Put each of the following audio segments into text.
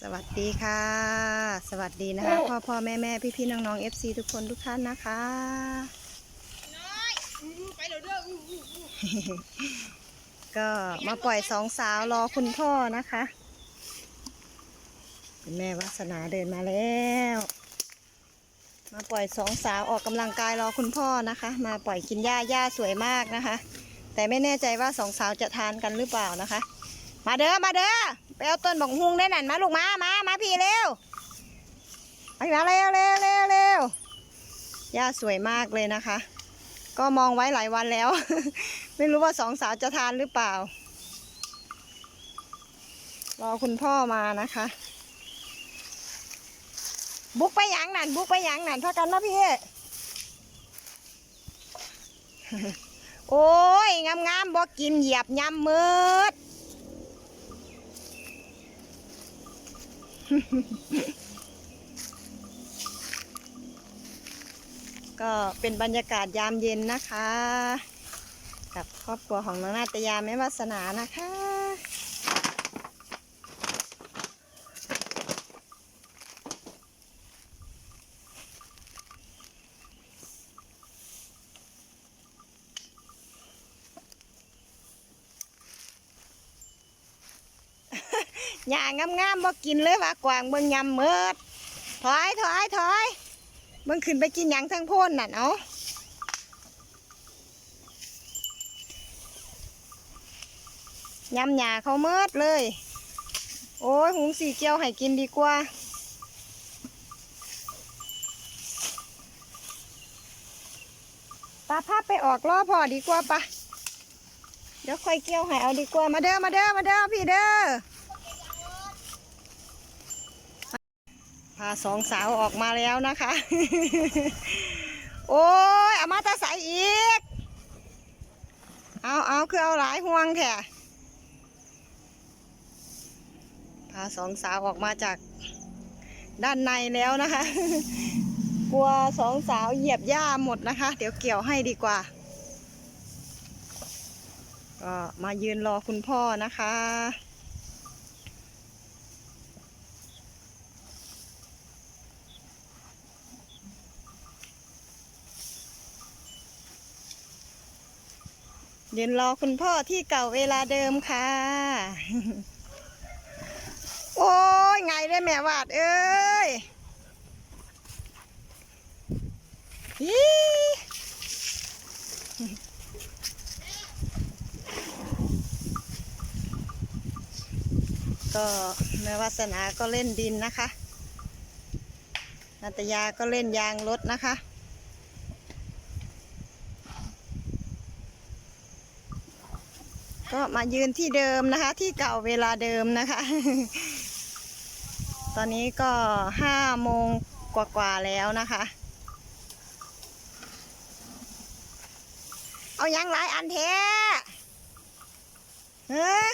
สวัสดีค่ะ สวัสดีนะคะ พ่อพ่อแม่แม่พี่พี่น้องน้องเอฟซีทุกคนทุกท่านนะคะไปเดี๋ยวเด้ออู้อู้อู้ก็มาปล่อยสองสาวรอคุณพ่อนะคะคุณแม่วาสนาเดินมาแล้ว มาปล่อยสองสาวออกกำลังกายรอคุณพ่อนะคะ มาปล่อยกินหญ้าหญ้าสวยมากนะคะ แต่ไม่แน่ใจว่าสองสาวจะทานกันหรือเปล่านะคะ มาเด้อมาเด้อ ไปเอาต้นบักฮุงได้นั่นมาลูกมามามาพี่เร็วไปมาเร็วเร็วเร็วเร็วหญ้าสวยมากเลยนะคะ ก็มองไว้หลายวันแล้ว ไม่รู้ว่าสองสาวจะทานหรือเปล่า รอคุณพ่อมานะคะ บุกไปยังนั่นบุกไปยังนั่นพากันมาพี่โอ้ยงามๆบอกกินเหยียบยำมืด ก็เป็นบรรยากาศยามเย็นนะคะ กับครอบครัวของน้องนาตยาแม่วาสนานะคะ หย่างงามๆบ่กินเลยว่ากวางเบิ่งยำเมิดถอยถอยถอยเบิ่งขึ้นไปกินหยังทั้งโพ่นน่ะเอาะยำหยาเขาเมิดเลย โอ้ยหุงสีเจียวให้กินดีกว่าปาพาพไปออกล่อพอดีกว่าปะเดี๋ยวค่อยเกี่ยวให้เอาดีกว่ามาเด้อมาเด้อมาเด้อพี่เด้อ พาสองสาวออกมาแล้วนะคะ โอ้ยอามาตาใสอีก เอาเอาคือเอาหลายห่วงแท้พาสองสาวออกมาจากด้านในแล้วนะคะ กลัวสองสาวเหยียบหญ้าหมดนะคะ เดี๋ยวเกี่ยวให้ดีกว่า ก็มายืนรอคุณพ่อนะคะ ยืนรอคุณพ่อที่เก่าเวลาเดิมค่ะ โอ้ยไงได้แม่วาดเอ้ยฮีก็แม่วาสนาก็เล่นดินนะคะนาตยาก็เล่นยางรถนะคะ มายืนที่เดิมนะคะ ที่เก่าเวลาเดิมนะคะ ตอนนี้ก็ห้าโมงกว่าๆแล้วนะคะ เอายังหลายอันแท้เฮ้ย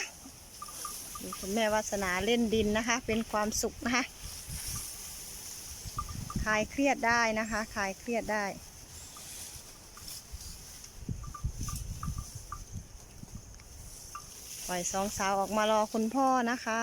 คุณแม่วาสนาเล่นดินนะคะ เป็นความสุขนะคะ คลายเครียดได้นะคะ คลายเครียดได้ ปล่อยสองสาวออกมารอคุณพ่อนะคะ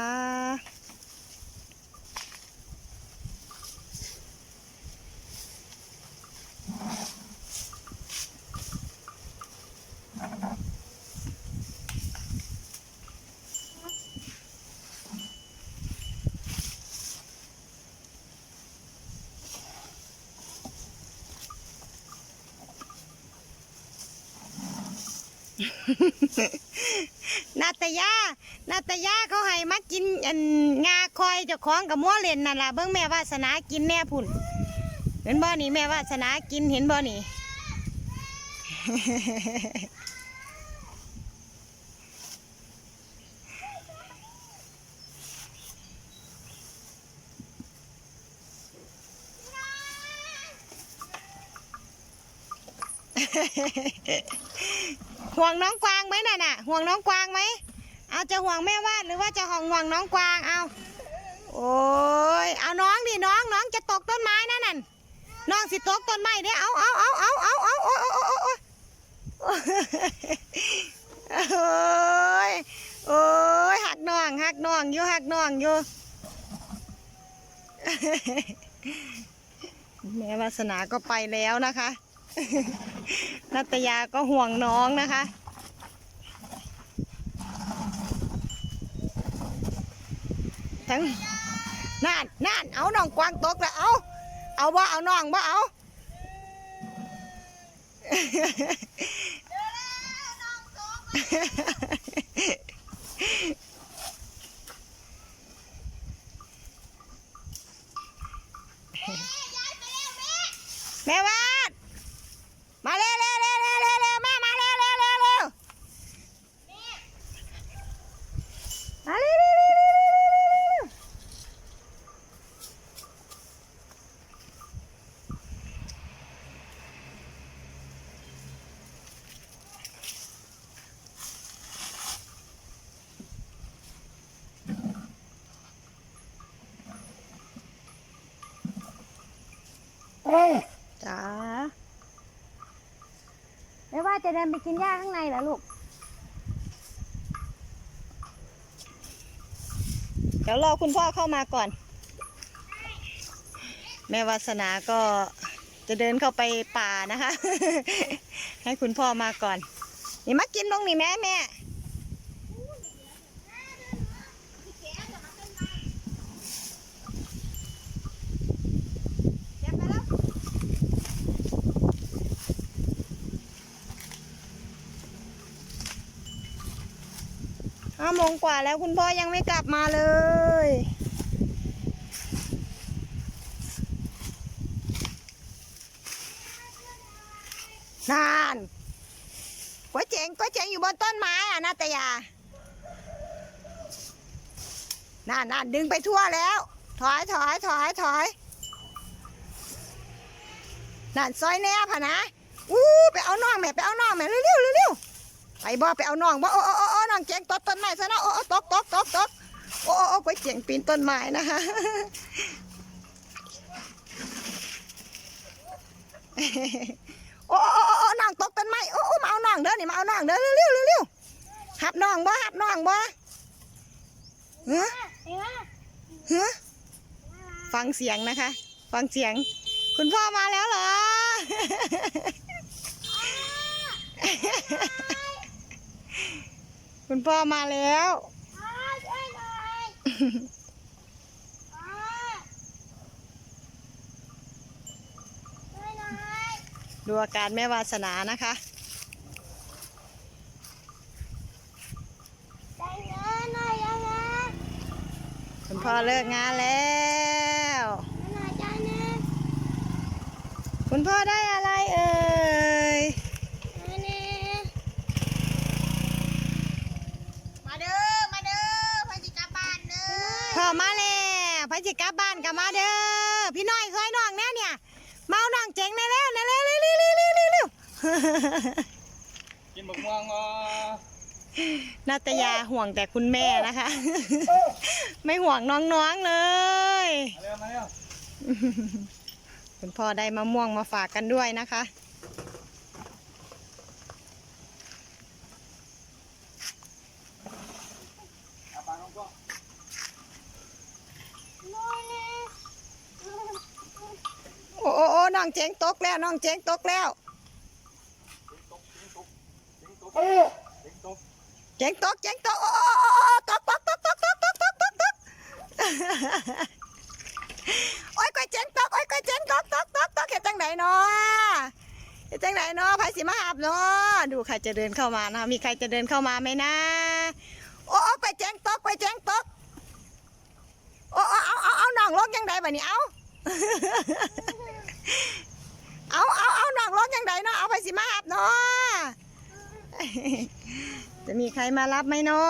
นา ตยานาตยาเขาให้มากินอันงาคอยเจ้าของกับมัวเล่นนั่นล่ะเบิ่งแม่วาสนากินแน่พุ่นเห็นบ่นี่แม่วาสนากินเห็นบ่นี่ห่วงน้องกวางไหมน่ะน่ะห่วงน้องกวางไหม เอาจะห่วงแม่วาดหรือว่าจะห่วงห่วงน้องกวางเอาโอ้ยเอาน้องดิน้องน้องจะตกต้นไม้นั่นน่ะน้องสิตกต้นไม้เด้เอาเอาเอาเอาเอาเอาโอ้ยโอ้ยโอ้ยโอ้ยโอ้ยโอ้ยหักน้องหักน้องอยู่หักน้องอยู่แม่วาสนาก็ไปแล้วนะคะนัตยาก็ห่วงน้องนะคะ ทั้งนั่นนั่นเอาน้องกวางตกแล้วเอาเอาบ่เอาน้องบ่เอาแม่วาดมาเร็วเร็วเร็วเร็วเร็วเร็วแม่มาเร็วเร็วเร็วเร็วมาเร็วเร็วเร็วเร็วเร็วเร็ว จ้าแม่ว่าจะเดินไปกินหญ้าข้างในเหรอลูก เดี๋ยวรอคุณพ่อเข้ามาก่อน แม่วาสนาก็จะเดินเข้าไปป่านะคะ ให้คุณพ่อมาก่อน นี่มากินตรงนี้แม่แม่เก็บไปแล้ว ห้าโมงกว่าแล้วคุณพ่อยังไม่กลับมาเลย นานก๋วยเจ๋งก๋วยเจ๋งอยู่บนต้นไม้อะนาตยานั่นนั่นดึงไปทั่วแล้ว ถอยถอยถอยถอยนั่นซอยแนบพะนะอู้ไปเอาน้องแม่ไปเอาน้องแม่เร็วเร็วเร็วไปบ่ไปเอาน้องบ่โอ้โอ้โอ้โอ้ น้องเจ๋งตกต้นไม้ซะเนาะโอ้โอ้ตกตกตกตกโอ้โอ้โอ้ก๋วยเจ๋งปีนต้นไม้นะคะโอ้โอ้โอ้น้องตกต้นไม้โอ้มาเอาน้องเด้อนี่มาเอาน้องเด้อเร็วเร็วเร็วเร็วหับน้องบ่หับน้องบ่เฮ้เฮ้ฟังเสียงนะคะ ฟังเสียง คุณพ่อมาแล้วเหรอ คุณพ่อมาแล้ว ดูอาการแม่วาสนานะคะคุณพ่อเลิกงานแล้วคุณพ่อได้อะไรเอ่ย มาเด้อ มาเด้อพาสิกลับบ้านเด้อ พ่อมา แล้วพระจิกลับบ้านกลับมาเด้อพี่น้อยเคยน้องแน่เนี่ยเมาน้องเจ๋งแน่แล้วแน่แล้วเร็วเร็วเร็วเร็วเร็วเร็วกินบักม่วงอะนาตยาห่วงแต่คุณแม่นะคะ ไม่ห่วงน้องๆเลยมาเร็วมาเร็วคุณพ่อได้มะม่วงมาฝากกันด้วยนะคะ เอาปากของพ่อ โอ้โอ้โอ้น้อง เจ๋งตกแล้วน้องเจ๋งตกแล้วเจ๋งตกเจ๋งตกเจ๋งตกเจ๋งตกตกตกโอ้ตกตกตกตกตกตกตกตกตกโอ้ยก๋วยเจ๋งตกโอ้ยก๋วยเจ๋งตกตกตกตกเห็ดจังไหนเนาะเห็ดจังไหนเนาะไผสิมาหาบเนาะดูใครจะเดินเข้ามานะมีใครจะเดินเข้ามาไหมนะโอ้โอ้ก๋วยเจ๋งตกก๋วยเจ๋งตกโอ้โอ้เอาเอาเอาน้องลงยังไงบ่นี่เอา เอาเอาเอาน้องลงยังไงเนาะเอาไปสิมาหาบเนาะจะมีใครมารับไหมเนา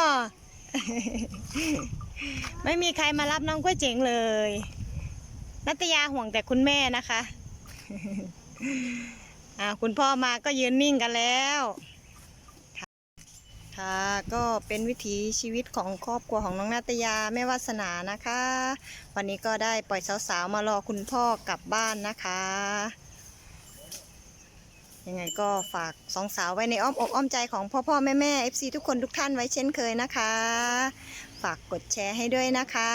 ะไม่มีใครมารับน้องกล้วยเจ๋งเลยนัตยาห่วงแต่คุณแม่นะคะอ่าคุณพ่อมาก็ยืนนิ่งกันแล้ว ค่ะก็เป็นวิถีชีวิตของครอบครัวของน้องนาตยาแม่วาสนานะคะ วันนี้ก็ได้ปล่อยสาวๆมารอคุณพ่อกลับบ้านนะคะ ยังไงก็ฝากสองสาวไว้ในอ้อมอกอ้อมใจของพ่อพ่อแม่แม่ FC ทุกคนทุกท่านไว้เช่นเคยนะคะ ฝากกดแชร์ให้ด้วยนะคะ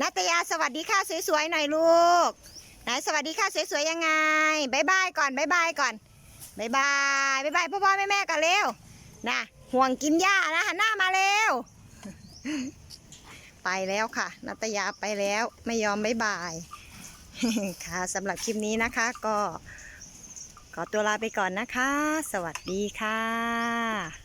นัตยาสวัสดีค่ะสวยๆหน่อยลูกไหนสวัสดีค่ะสวยๆยังไงบายบายก่อนบายบายก่อนบายบายบายบายพ่อพ่อแม่แม่กันเร็ว นะห่วงกินหญ้านะหันหน้ามาเร็ว ไปแล้วค่ะ นัตยาไปแล้วไม่ยอมบายบาย ค่ะสำหรับคลิปนี้นะคะก็ขอตัวลาไปก่อนนะคะ สวัสดีค่ะ